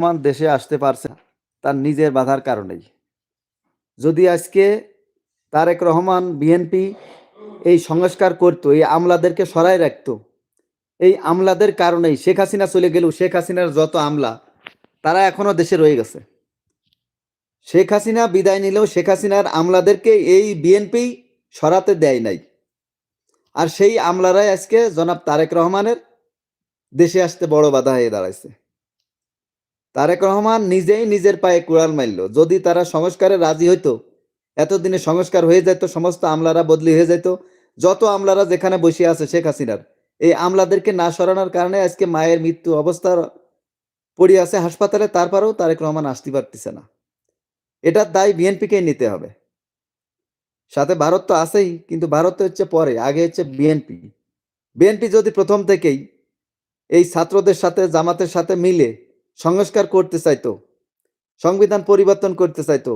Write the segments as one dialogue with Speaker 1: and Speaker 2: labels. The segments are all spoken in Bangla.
Speaker 1: রহমান দেশে আসতে পারছে না, তার নিজের বাধার কারণেই। যদি আজকে তারেক রহমান, বিএনপি এই সংস্কার করতো, এই আমলাদেরকে সরাই রাখতো, এই আমলাদের কারণেই শেখ হাসিনা চলে গেলেও শেখ হাসিনার যত আমলা, তারা এখনও দেশে রয়ে গেছে। শেখ হাসিনা বিদায় নিলেও শেখ হাসিনার আমলাদেরকে এই বিএনপি সরাতে দেয় নাই। আর সেই আমলারাই আজকে জনাব তারেক রহমানের দেশে আসতে বড় বাধা হয়ে দাঁড়াইছে। তারেক রহমান নিজেই নিজের পায়ে কুড়াল মারল। যদি তারা সংস্কারে রাজি হইতো, এতদিনে সংস্কার হয়ে যেত সমস্ত আমলারা বদলি হয়ে যেত যত আমলারা যেখানে বসে আছে শেখ হাসিনার, এই আমলাদেরকে না সরানোর কারণে আজকে মায়ের মৃত্যু অবস্থার পড়ে আছে হাসপাতালে, তারপরেও তারেক রহমান আসতে পারতেছে না। এটার দায় বিএনপিকেই নিতে হবে। সাথে ভারত তো আছেই, কিন্তু ভারত তো হচ্ছে পরে, আগে হচ্ছে বিএনপি। বিএনপি যদি প্রথম থেকেই এই ছাত্রদের সাথে, জামাতের সাথে মিলে সংস্কার করতে চাইতো, সংবিধান পরিবর্তন করতে চাইতো।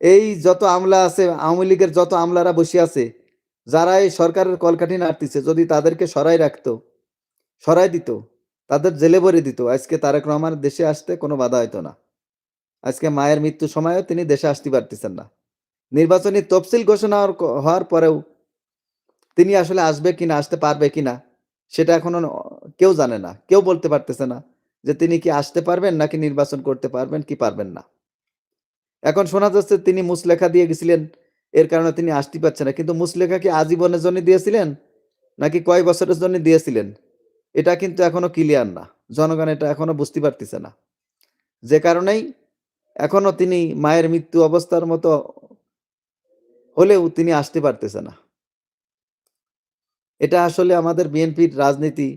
Speaker 1: এই যত আমলা আছে, আওয়ামী লীগের যত আমলারা বসে আছে যারা এই সরকারের কলকাঠি নাড়তেছে, যদি তাদেরকে সরাই রাখতো, সরাই দিত, তাদের জেলে ভরে দিত। আজকে তারেক রহমান দেশে আসতে কোনো বাধা হইতো না। আজকে মায়ের মৃত্যু সময়ও তিনি দেশে আসতে পারতেছেন না। নির্বাচনী তফসিল ঘোষণা হওয়ার পরেও তিনি আসলে আসবে কিনা, আসতে পারবে কিনা, সেটা এখনও কেউ জানে না, কেউ বলতে পারতেছে না। যে তিনি কি আসতে পারবেন নাকি নির্বাচন করতে পারবেন কি পারবেন না। এখন শোনা যাচ্ছে তিনি মুসলেখা দিয়ে গেছিলেন, এর কারণে তিনি আসতে পারছেন না। কিন্তু মুসলেখা কি আজীবনের জন্য দিয়েছিলেন নাকি কয় বছরের জন্য দিয়েছিলেন? এটা কিন্তু এখনও ক্লিয়ার না। জনগণ এটা এখনও বুঝতে পারতেছে না। যে কারণেই এখনও তিনি মায়ের মৃত্যু অবস্থার মতো হলেও তিনি আসতে পারতেছে না। এটা আসলে আমাদের বিএনপির রাজনীতি।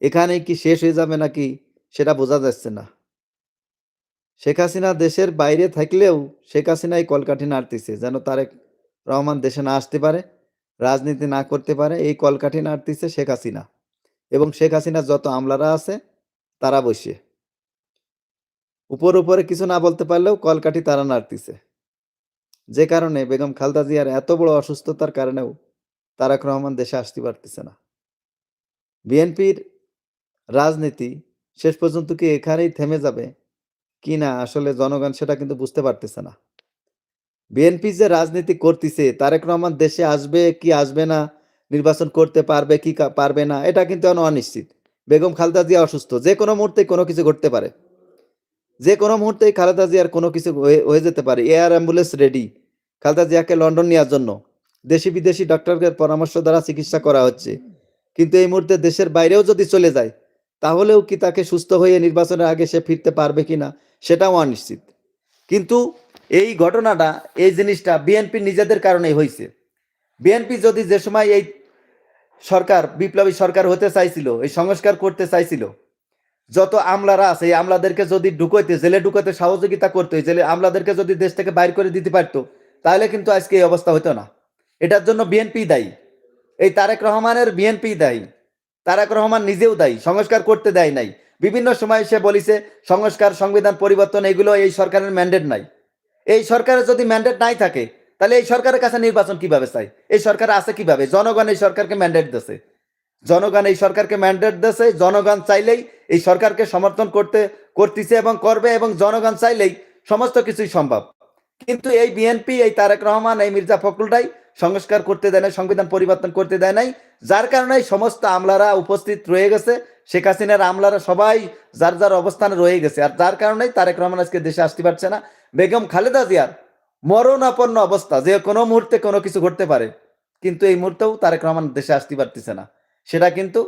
Speaker 1: এখানেই কি শেষ হয়ে যাবে নাকি সেটা বোঝা যাচ্ছে না। শেখ হাসিনা দেশের বাইরে থাকলেও শেখ হাসিনাই কলকাঠি নাড়তেছে, যেন তারেক রহমান দেশে না আসতে পারে, রাজনীতি না করতে পারে, এই কলকাঠি নাড়তেছে শেখ হাসিনা। এবং শেখ হাসিনার যত আমলারা আছে, তারা বসে। উপর উপরে কিছু না বলতে পারলেও কলকাঠি তারা নাড়তেছে। যে কারণে বেগম খালদা জিয়ার এত বড় অসুস্থতার কারণেও তারেক রহমান দেশে আসতে পারতেছে না। বিএনপির রাজনীতি শেষ পর্যন্ত কি এখানেই থেমে যাবে? কি না? আসলে জনগণ সেটা কিন্তু বুঝতে পারতেছে না। বিএনপি যে রাজনীতি করতেছে, তারেক রহমান দেশে আসবে কি আসবে না? নির্বাচন করতে পারবে কি পারবে না? এটা কিন্তু এখন অনিশ্চিত। বেগম খালেদা জিয়া অসুস্থ। যে কোনো মুহূর্তে কোনো কিছু ঘটতে পারে। যে কোনো মুহূর্তেই খালেদা জিয়ার কোনো কিছু হয়ে যেতে পারে। Air ambulance ready. খালেদা জিয়াকে লন্ডন নেওয়ার জন্য। দেশি বিদেশি ডক্টরের পরামর্শ দ্বারা চিকিৎসা করা হচ্ছে। কিন্তু এই মুহূর্তে দেশের বাইরেও যদি চলে যায় তাহলেও কি তাকে সুস্থ হয়ে নির্বাচনের আগে সে ফিরতে পারবে কিনা সেটাও অনিশ্চিত। কিন্তু এই ঘটনাটা, এই জিনিসটা বিএনপি নিজেদের কারণেই হয়েছে। বিএনপি যদি যে সময় এই সরকার, বিপ্লবী সরকার হতে চাইছিল, এই সংস্কার করতে চাইছিল, যত আমলারা আছে, এই আমলাদেরকে যদি ঢুকোইতে, জেলে ঢুকোতে সহযোগিতা করতো জেলে আমলাদেরকে যদি দেশ থেকে বাইর করে দিতে পারতো, তাহলে কিন্তু আজকে এই অবস্থা হতো না। এটার জন্য বিএনপি দায়ী। এই তারেক রহমানের বিএনপি দায়ী। তারেক রহমান নিজেও দায়ী, সংস্কার করতে দেয় নাই। বিভিন্ন সময় সে বলিছে, সংস্কার, সংবিধান পরিবর্তন এগুলো এই সরকারের ম্যান্ডেট নাই। এই সরকারের যদি ম্যান্ডেট নাই থাকে, তাহলে এই সরকারের কাছে নির্বাচন কীভাবে চাই? এই সরকার আছে কীভাবে? জনগণ এই সরকারকে ম্যান্ডেট দিয়েছে জনগণ এই সরকারকে ম্যান্ডেট দিয়েছে জনগণ চাইলেই এই সরকারকে সমর্থন করতে, করতেছে এবং করবে এবং জনগণ চাইলেই সমস্ত কিছুই সম্ভব। কিন্তু এই বিএনপি এই তারেক রহমান, এই মির্জা ফখরুলটাই সংস্কার করতে দেয় নাই, সংবিধান পরিবর্তন করতে দেয় নাই। যার কারণে সমস্ত আমলারা উপস্থিত রয়ে গেছে। শেখ হাসিনার আমলারা সবাই যার যার অবস্থানে রয়ে গেছে। আর যার কারণেই তারেক রহমান আজকে দেশে আসতে পারছে না। বেগম খালেদা জিয়ার মরণাপন্ন অবস্থা যে কোনো মুহূর্তে কোনো কিছু ঘটতে পারে, কিন্তু এই মুহূর্তেও তারেক রহমান দেশে আসতে পারতেছে না। সেটা কিন্তু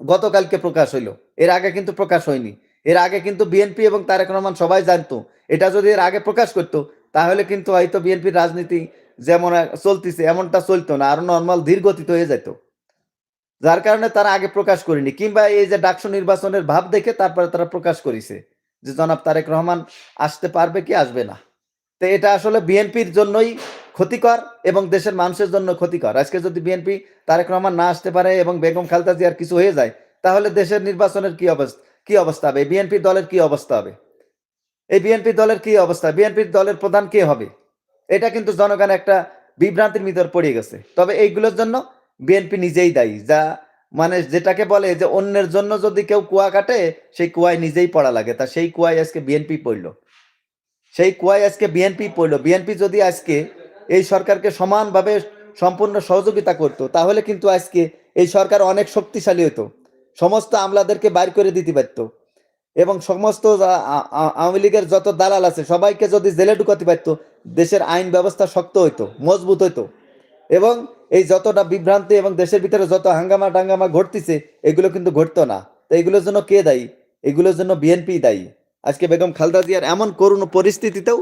Speaker 1: গতকালকে প্রকাশ হইল। এর আগে কিন্তু প্রকাশ হয়নি। এর আগে কিন্তু বিএনপি এবং তারেক রহমান সবাই জানতো। এটা যদি এর আগে প্রকাশ করতো, তাহলে কিন্তু হয়তো বিএনপির রাজনীতি যেমন চলতেছে, এমনটা চলতো না, আরও নর্মাল ধীর গতিতে হয়ে যেত যার কারণে তারা আগে প্রকাশ করেনি, কিংবা এই যে ডাকসু নির্বাচনের ভাব দেখে তারপরে তারা প্রকাশ করেছে, যে জনাব তারেক রহমান আসতে পারবে কি আসবে না। তো এটা আসলে বিএনপির জন্যই ক্ষতিকর এবং দেশের মানুষের জন্য ক্ষতিকর। আজকে যদি বিএনপি তারেক রহমান না আসতে পারে এবং বেগম খালেদা জিয়ার কিছু হয়ে যায়, তাহলে দেশের নির্বাচনের কি অবস্থা কি অবস্থা হবে? বিএনপি দলের কি অবস্থা হবে? এই বিএনপি দলের কি অবস্থা? বিএনপির দলের প্রধান কে হবে? এটা কিন্তু জনগণ একটা বিভ্রান্তির ভিতর পড়ে গেছে। তবে এইগুলোর জন্য বিএনপি নিজেই দায়ী। যা মানে যেটাকে বলে যে অন্যের জন্য যদি কেউ কুয়া কাটে, সেই কুয়ায় নিজেই পড়া লাগে। তা সেই কুয়ায় আজকে বিএনপি পড়ল। সেই কুয়ায় আজকে বিএনপি পড়ল। বিএনপি যদি আজকে এই সরকারকে সমানভাবে সম্পূর্ণ সহযোগিতা করত, তাহলে কিন্তু আজকে এই সরকার অনেক শক্তিশালী হতো। সমস্ত আমলাদেরকে বাইর করে দিতে পারত। এবং সমস্ত আওয়ামী লীগের যত দালাল আছে, সবাইকে যদি জেলে ঢুকাতে পারতো দেশের আইন ব্যবস্থা শক্ত হইতো, মজবুত হইতো। এবং এই যতটা বিভ্রান্তি এবং দেশের ভিতরে যত হাঙ্গামা টাঙ্গামা ঘটতেছে, এগুলো কিন্তু ঘটতো না। তো এগুলোর জন্য কে দায়ী? এগুলোর জন্য বিএনপি দায়ী। আজকে বেগম খালদা জিয়ার এমন করুণ পরিস্থিতিতেও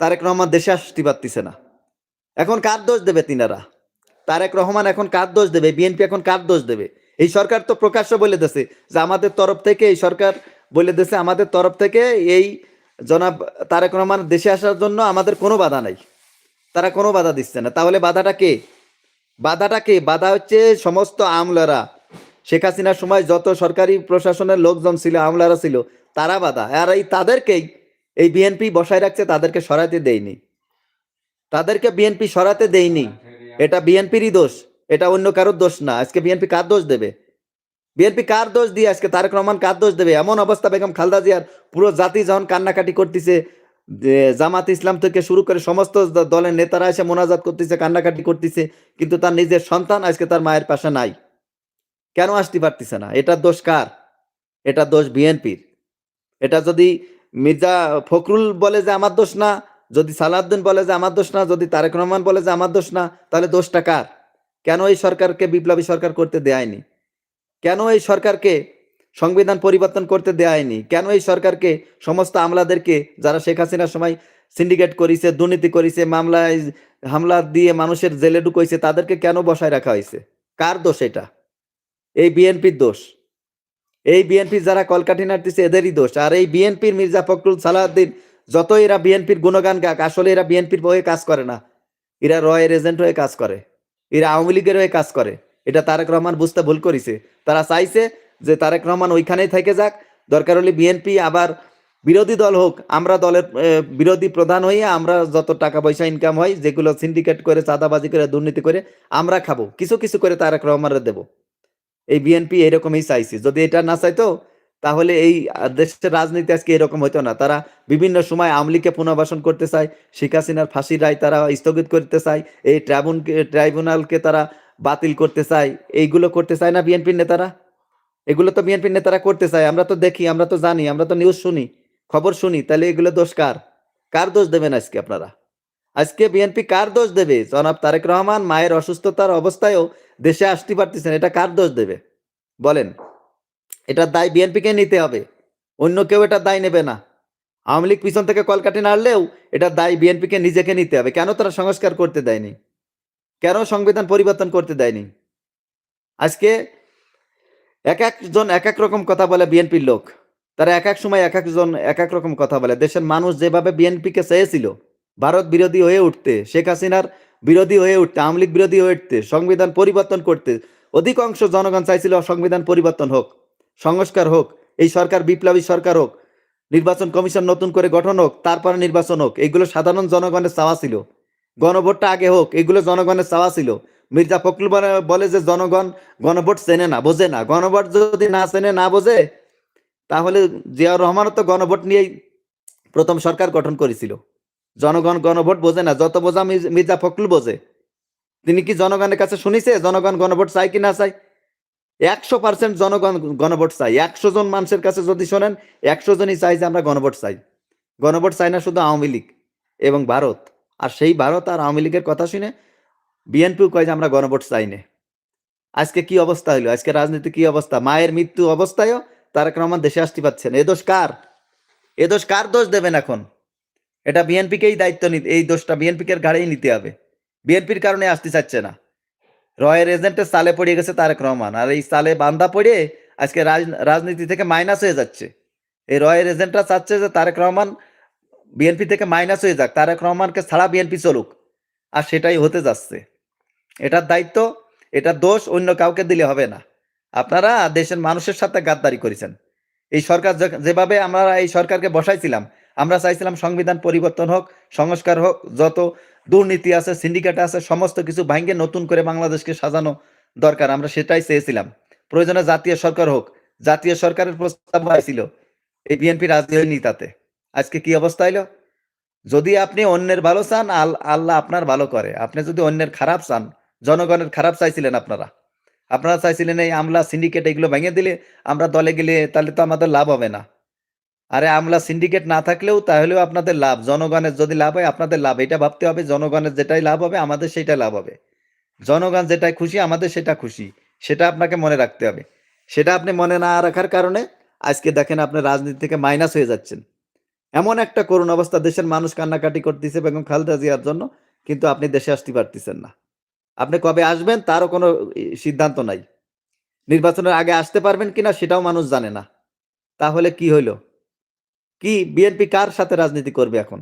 Speaker 1: তারেক রহমান দেশে আসতে পারতেছে না। এখন কার দোষ দেবে তিনারা? তারেক রহমান এখন কার দোষ দেবে? বিএনপি এখন কার দোষ দেবে? এই সরকার তো প্রকাশ্য বলে দিছে যে আমাদের তরফ থেকে এই সরকার বলে দিছে, আমাদের তরফ থেকে এই জনাব, তারেক রহমান দেশে আসার জন্য আমাদের কোনো বাধা নাই। তারা কোনো বাধা দিচ্ছে না। তাহলে বাধাটা কে? বাধাটা কে? বাধা হচ্ছে সমস্ত আমলারা। শেখ হাসিনার সময় যত সরকারি প্রশাসনের লোকজন ছিল, আমলারা ছিল, তারা বাধা। আর এই তাদেরকেই, এই বিএনপি বসায় রাখছে, তাদেরকে সরাতে দেয়নি। তাদেরকে বিএনপি সরাতে দেয়নি। এটা বিএনপিরই দোষ। এটা অন্য কারোর দোষ না। আজকে বিএনপি কার দোষ দেবে? বিএনপি কার দোষ দিয়ে আজকে তারেক রহমান কার দোষ দেবে? এমন অবস্থা বেগম খালদা জিয়ার। পুরো জাতি যখন কান্নাকাটি করতেছে জামাত ইসলাম থেকে শুরু করে সমস্ত দলের নেতারা এসে মোনাজাত করতেছে, কান্নাকাটি করতেছে, কিন্তু তার নিজের সন্তান আজকে তার মায়ের পাশে নাই। কেন আসতে পারতেছে না? এটা দোষ কার? এটা দোষ বিএনপির এটা যদি মির্জা ফখরুল বলে যে আমার দোষ না, যদি সালাউদ্দিন বলে যে আমার দোষ না, যদি তারেক রহমান বলে যে আমার দোষ না, তাহলে দোষটা কার? কেন এই সরকারকে, বিপ্লবী সরকার করতে দেয়নি? কেন এই সরকারকে সংবিধান পরিবর্তন করতে দেয়নি? কেন এই সরকারকে সমস্ত আমলাদেরকে, যারা শেখ হাসিনার সময় সিন্ডিকেট করেছে, দুর্নীতি করেছে, মামলায় হামলা দিয়ে মানুষের জেলে ঢুকাইছে, তাদেরকে কেন বসায় রাখা হয়েছে? কার দোষ এটা? এই বিএনপির দোষ। এই বিএনপি যারা কলকাঠি নাড়তেছে, এদেরই দোষ। আর এই বিএনপির মির্জা ফখরুল সালাউদ্দিন যত এরা বিএনপির গুণগান গাক, আসলে এরা বিএনপির হয়ে কাজ করে না। এরা রয়ের এজেন্ট হয়ে কাজ করে। এরা আওয়ামী লীগের হয়ে কাজ করে। এটা তারেক রহমান বুঝতে ভুল করেছে। তারা চাইছে যে তারেক রহমান ওইখানেই থেকে যাক। দরকার হলে বিএনপি আবার বিরোধী দল হোক, আমরা দলের বিরোধী প্রধান হইয়া আমরা যত টাকা পয়সা ইনকাম হয়, যেগুলো সিন্ডিকেট করে, চাঁদাবাজি করে, দুর্নীতি করে, আমরা খাব। কিছু কিছু করে তারেক রহমানের দেবো। এই বিএনপি এরকমই চাইছে। যদি এটা না চাইতো, তাহলে এই দেশের রাজনীতি আজকে এরকম হতো না। তারা বিভিন্ন সময় আওয়ামী লীগকে পুনর্বাসন করতে চায়, শেখ হাসিনার ফাঁসির রায় তারা স্থগিত করতে চায়, এই ট্রাইবুন, ট্রাইব্যুনালকে তারা বাতিল করতে চায়, এইগুলো করতে চায় না বিএনপির নেতারা? এগুলো তো বিএনপির নেতারা করতে চায়, আমরা তো দেখি, আমরা তো জানি, আমরা তো নিউজ শুনি, খবর শুনি, তাহলে এগুলো দোষ কার? কার দোষ দেবেন আজকে আপনারা? আজকে বিএনপি কার দোষ দেবে? জনাব তারেক রহমান মায়ের অসুস্থতার অবস্থায়ও দেশে আসতে পারতেছেন এটা কার দোষ দেবে? বলেন, এটা দায় বিএনপিকে নিতে হবে, অন্য কেউ এটার দায় নেবে না। আওয়ামী লীগ পিছন থেকে কলকাঠি নাড়লেও এটা দায় বিএনপিকে নিজেকে নিতে হবে, কেন তারা সংস্কার করতে দেয়নি? কেন সংবিধান পরিবর্তন করতে দেয়নি? আজকে এক একজন এক এক রকম কথা বলে বিএনপির লোক। তারা এক এক সময় এক একজন এক এক রকম কথা বলে। দেশের মানুষ যেভাবে বিএনপিকে চেয়েছিল, ভারত বিরোধী হয়ে উঠতে, শেখ হাসিনার বিরোধী হয়ে উঠতে, আওয়ামী লীগ বিরোধী হয়ে উঠতে, সংবিধান পরিবর্তন করতে, অধিকাংশ জনগণ চাইছিল সংবিধান পরিবর্তন হোক, সংস্কার হোক, এই সরকার বিপ্লবী সরকার হোক, নির্বাচন কমিশন নতুন করে গঠন হোক, তারপরে নির্বাচন হোক, এগুলো সাধারণ জনগণের চাওয়া ছিল। গণভোটটা আগে হোক, এগুলো জনগণের চাওয়া ছিল। মির্জা ফখরুল বলে- যে জনগণ গণভোট চেনে না, বোঝে না। গণভোট যদি না চেনে, না বোঝে, তাহলে জিয়াউর রহমানও তো গণভোট নিয়েই প্রথম সরকার গঠন করেছিল। জনগণ গণভোট বোঝে না, যত বোঝা মির্জা ফখরুল বোঝে। তিনি কি জনগণের কাছে শুনিছে, জনগণ গণভোট চাই কি না চাই একশো পার্সেন্ট জনগণ গণভোট চাই একশো জন মানুষের কাছে যদি শোনেন, একশো জনই চাই যে আমরা গণভোট চাই। গণভোট চাই না শুধু আওয়ামী লীগ এবং ভারত। আর সেই ভারত আর আওয়ামী লীগের কথা শুনে বিএনপিও কয় যে আমরা গণভোট চাই না। আজকে কি অবস্থা হইল? আজকে রাজনীতি কি অবস্থা? মায়ের মৃত্যু অবস্থায়ও তারেক রহমান দেশে আসতে পারছেন এ দোষ কার? এ দোষ কার দোষ দেবেন এখন? এটা বিএনপিকেই দায়িত্ব নিতে, এই দোষটা বিএনপিকে ঘাড়েই নিতে হবে। বিএনপির কারণে আসতে চাচ্ছে না। রয়ের এজেন্টের সালে পড়ে গেছে তারেক রহমান। আর এই সালে বান্দা পড়ে আজকে রাজ- রাজনীতি থেকে মাইনাস হয়ে যাচ্ছে। এই রয়ের এজেন্টরা চাচ্ছে যে তারেক রহমান বিএনপি থেকে মাইনাস হয়ে যাক, তারেক রহমানকে ছাড়া বিএনপি চলুক। আর সেটাই হতে যাচ্ছে। এটার দায়িত্ব এটা দোষ অন্য কাউকে দিলে হবে না। আপনারা দেশের মানুষের সাথে গাদ্দারি করেছেন। এই সরকার যেভাবে আমরা এই সরকারকে বসাইছিলাম, আমরা চাইছিলাম সংবিধান পরিবর্তন হোক, সংস্কার হোক, যত দুর্নীতি আছে, সিন্ডিকেট আছে, সমস্ত কিছু ভাঙ্গে নতুন করে বাংলাদেশকে সাজানো দরকার, আমরা সেটাই চেয়েছিলাম। প্রয়োজনে জাতীয় সরকার হোক, জাতীয় সরকারের প্রস্তাব আইছিল এই বিএনপি রাজি হয়নি তাতে। আজকে কি অবস্থা হইল? যদি আপনি অন্যের ভালো চান, আল- আল্লাহ আপনার ভালো করে। আপনি যদি অন্যের খারাপ চান, জনগণের খারাপ চাইছিলেন আপনারা। আপনারা চাইছিলেন এই আমলা সিন্ডিকেট এগুলো ভেঙে দিলে আমরা দলে গেলে তাহলে তো আমাদের লাভ হবে না। আরে আমলা সিন্ডিকেট না থাকলেও তাহলেও আপনাদের লাভ, জনগণের যদি লাভ হয় আপনাদের লাভ। এটা ভাবতে হবে জনগণের যেটাই লাভ হবে আমাদের সেটাই লাভ হবে। জনগণ যেটাই খুশি আমাদের সেটা খুশি, সেটা আপনাকে মনে রাখতে হবে। সেটা আপনি মনে না রাখার কারণে আজকে দেখেন আপনি রাজনীতি থেকে মাইনাস হয়ে যাচ্ছেন। এমন একটা করুণ অবস্থা, দেশের মানুষ কান্নাকাটি করতেছে বেগম খালেদা জিয়ার জন্য, কিন্তু আপনি দেশে আসতে পারতেছেন না। আপনি কবে আসবেন তারও কোনো সিদ্ধান্ত নাই। নির্বাচনের আগে আসতে পারবেন কিনা সেটাও মানুষ জানে না। তাহলে কি হইল? কি বিএনপি কার সাথে রাজনীতি করবে এখন?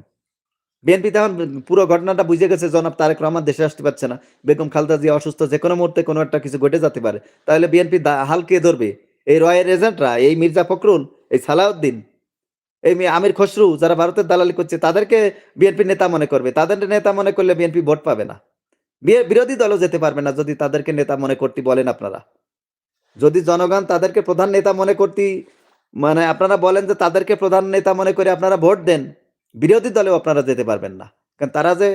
Speaker 1: বিএনপি তখন পুরো ঘটনাটা বুঝে গেছে, জনাব তারেক রহমান দেশে আসতে পারছে না। বেগম খালদা জিয়া অসুস্থ যে কোনো মুহূর্তে কোনো একটা কিছু ঘটে যেতে পারে। তাহলে বিএনপি হাল কে ধরবে? এই রয়ের এজেন্টরা, এই মির্জা ফখরুল, এই সালাউদ্দিন এই আমির খসরু যারা ভারতের দালালি করছে, তাদেরকে বিএনপি নেতা মনে করবে। তাদের নেতা মনে করলে বিএনপি ভোট পাবে না। বিরোধী দলও যেতে পারবে না যদি তাদেরকে নেতা মনে করতে, বলেন আপনারা। যদি জনগণ তাদেরকে প্রধান নেতা মনে করতে মানে আপনারা বলেন যে তাদেরকে প্রধান নেতা মনে করে আপনারা ভোট দেন, বিরোধী দলেও আপনারা যেতে পারবেন না। কারণ তারা যে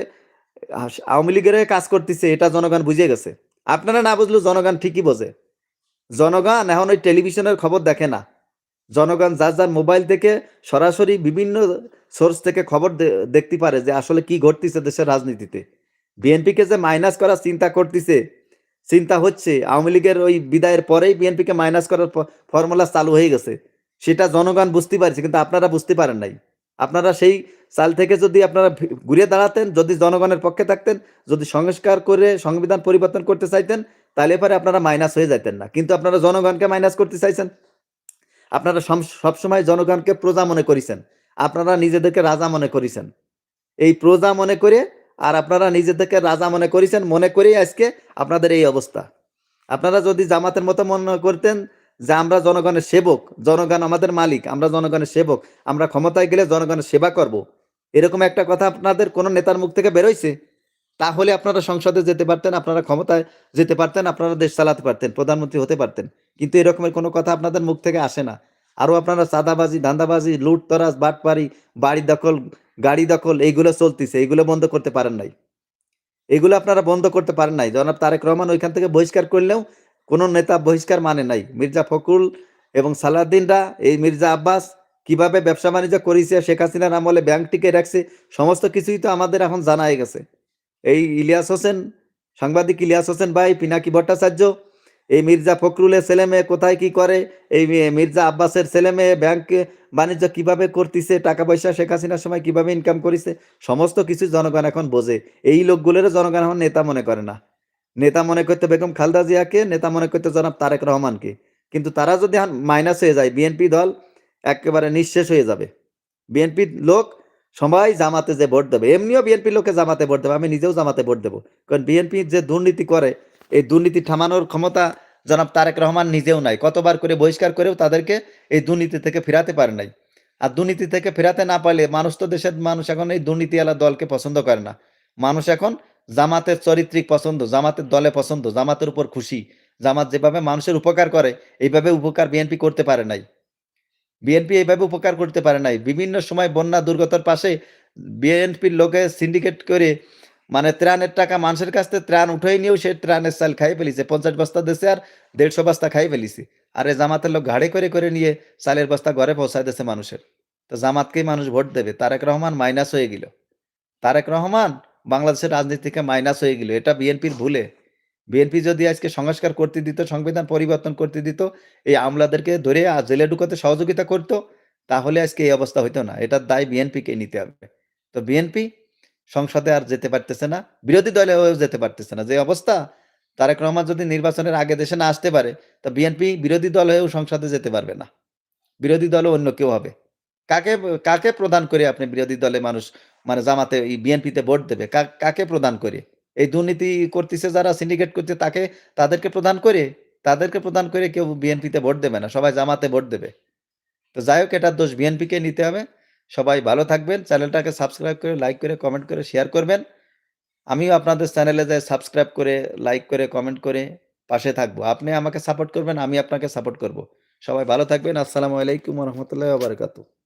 Speaker 1: আওয়ামী লীগের হয়ে কাজ করতেছে, এটা জনগণ বুঝে গেছে। আপনারা না বুঝলেও জনগণ ঠিকই বোঝে। জনগণ এখন ওই টেলিভিশনের খবর দেখে না। জনগণ যার যার মোবাইল থেকে সরাসরি বিভিন্ন সোর্স থেকে খবর দেখতে পারে যে আসলে কি ঘটতেছে দেশের রাজনীতিতে। বিএনপিকে যে মাইনাস করার চিন্তা করতেছে, চিন্তা হচ্ছে, আওয়ামী লীগের ওই বিদায়ের পরেই বিএনপিকে মাইনাস করার ফর্মুলা চালু হয়ে গেছে। সেটা জনগণ বুঝতে পারছে, কিন্তু আপনারা বুঝতে পারেন নাই। আপনারা সেই চাল থেকে যদি আপনারা ঘুরে দাঁড়াতেন, যদি জনগণের পক্ষে থাকতেন, যদি সংস্কার করে সংবিধান পরিবর্তন করতে চাইতেন, তাহলে পরে আপনারা মাইনাস হয়ে যাইতেন না। কিন্তু আপনারা জনগণকে মাইনাস করতে চাইছেন। আপনারা সবসময় জনগণকে প্রজা মনে করেছেন। আপনারা নিজেদেরকে রাজা মনে করেছেন। এই প্রজা মনে করে আর আপনারা নিজেদেরকে রাজা মনে করেছেন, মনে করেই আজকে আপনাদের এই অবস্থা। আপনারা যদি জামাতের মতো মনে করতেন যে আমরা জনগণের সেবক, জনগণ আমাদের মালিক, আমরা জনগণের সেবক, আমরা ক্ষমতায় গেলে জনগণের সেবা করব। এরকম একটা কথা আপনাদের কোনো নেতার মুখ থেকে বেরোইছে? তাহলে আপনারা সংসদে যেতে পারতেন, আপনারা ক্ষমতায় যেতে পারতেন, আপনারা দেশ চালাতে পারতেন, প্রধানমন্ত্রী হতে পারতেন। কিন্তু এরকমের কোনো কথা আপনাদের মুখ থেকে আসে না। আরও আপনারা চাঁদাবাজি, ধান্দাবাজি, লুটতরাজ, বাটপারি, বাড়ি দখল, গাড়ি দখল, এইগুলো চলতেছে, এইগুলো বন্ধ করতে পারেন নাই। এগুলো আপনারা বন্ধ করতে পারেন নাই। জনাব তারেক রহমান ওইখান থেকে বহিষ্কার করলেও কোনো নেতা বহিষ্কার মানে নাই। মির্জা ফখরুল এবং সালাদ্দিনরা এই মির্জা আব্বাস কীভাবে ব্যবসা বাণিজ্য করেছে, শেখ হাসিনার আমলে ব্যাংক টিকে রাখছে, সমস্ত কিছুই তো আমাদের এখন জানা হয়ে গেছে। এই ইলিয়াস হোসেন, সাংবাদিক ইলিয়াস হোসেন ভাই, পিনাকি ভট্টাচার্য, এই মির্জা ফখরুলের ছেলে মেয়ে কোথায় কি করে, এই মির্জা আব্বাসের ছেলে মেয়ে ব্যাংক বাণিজ্য কীভাবে করতেছে, টাকা পয়সা শেখ হাসিনার সময় কীভাবে ইনকাম করেছে, সমস্ত কিছু জনগণ এখন বোঝে। এই লোকগুলোরও জনগণ এখন নেতা মনে করে না। নেতা মনে করতে বেগম খালদা জিয়াকে, নেতা মনে করতে জনাব তারেক রহমানকে। কিন্তু তারা যদি মাইনাস হয়ে যায় বিএনপি দল একেবারে নিঃশেষ হয়ে যাবে। বিএনপি লোক সবাই জামাতে যে ভোট দেবে, এমনিও বিএনপি লোকে জামাতে ভোট দেবে, আমি নিজেও জামাতে ভোট দেবো। কারণ বিএনপি যে দুর্নীতি করে, এই দুর্নীতি থামানোর ক্ষমতা জনাব তারেক রহমান নিজেও নাই। কতবার করে বহিষ্কার করেও তাদেরকে এই দুর্নীতি থেকে ফেরাতে পারে নাই। আর দুর্নীতি থেকে ফেরাতে না পারলে মানুষ তো দেশের মানুষ এখন এই দুর্নীতিওয়ালা দলকে পছন্দ করে না। মানুষ এখন জামাতের চরিত্রিক পছন্দ, জামাতের দলে পছন্দ, জামাতের উপর খুশি। জামাত যেভাবে মানুষের উপকার করে, এইভাবে উপকার বিএনপি করতে পারে নাই। বিএনপি এইভাবে উপকার করতে পারে নাই। বিভিন্ন সময় বন্যা দুর্গতর পাশে বিএনপির লোকে সিন্ডিকেট করে মানে ত্রাণের টাকা মানুষের কাছ থেকে ত্রাণ উঠে নিয়েও সে ত্রাণের চাল খাই ফেলিছে। পঞ্চাশ বস্তা দেশে আর দেড়শো বস্তা খাই ফেলিছে। আর এই জামাতের লোক ঘাড়ে করে করে নিয়ে চালের বস্তা ঘরে পৌঁছায় দিয়েছে মানুষের। তো জামাতকেই মানুষ ভোট দেবে। তারেক রহমান মাইনাস হয়ে গেল। তারেক রহমান বাংলাদেশের রাজনীতি থেকে মাইনাস হয়ে গেল। এটা বিএনপির ভুলে। বিএনপি যদি আজকে সংস্কার করতে দিত, সংবিধান পরিবর্তন করতে দিত, এই আমলাদেরকে ধরে জেলে ঢুকাতে সহযোগিতা করতো, তাহলে আজকে এই অবস্থা হইতো না। এটার দায় বিএনপিকে নিতে হবে। তো বিএনপি সংসদে আর যেতে পারতেছে না, বিরোধী দলেও যেতে পারতেছে না। যে অবস্থা, তারেক রহমান যদি নির্বাচনের আগে দেশে না আসতে পারে, তো বিএনপি বিরোধী দল হয়েও সংসদে যেতে পারবে না। বিরোধী দলও অন্য কেউ হবে। কাকে কাকে প্রদান করে আপনি বিরোধী দলে মানুষ মানে জামাতে বিএনপিতে ভোট দেবে? কাকে প্রদান করে? এই দুর্নীতি করতেছে যারা সিন্ডিকেট করতে তাকে তাদেরকে প্রদান করে তাদেরকে প্রদান করে কেউ বিএনপিতে ভোট দেবে না সবাই জামাতে ভোট দেবে তো যাই হোক এটার দোষ বিএনপিকে নিতে হবে সবাই ভালো থাকবেন চ্যানেলটাকে সাবস্ক্রাইব করে লাইক করে কমেন্ট করে শেয়ার করবেন আমিও আপনাদের চ্যানেলে যাই সাবস্ক্রাইব করে লাইক করে কমেন্ট করে পাশে থাকব। আপনি আমাকে সাপোর্ট করবেন, আমি আপনাকে সাপোর্ট করব। সবাই ভালো থাকবেন। আসসালামু আলাইকুম রাহমাতুল্লাহি ওয়া বারাকাতুহু।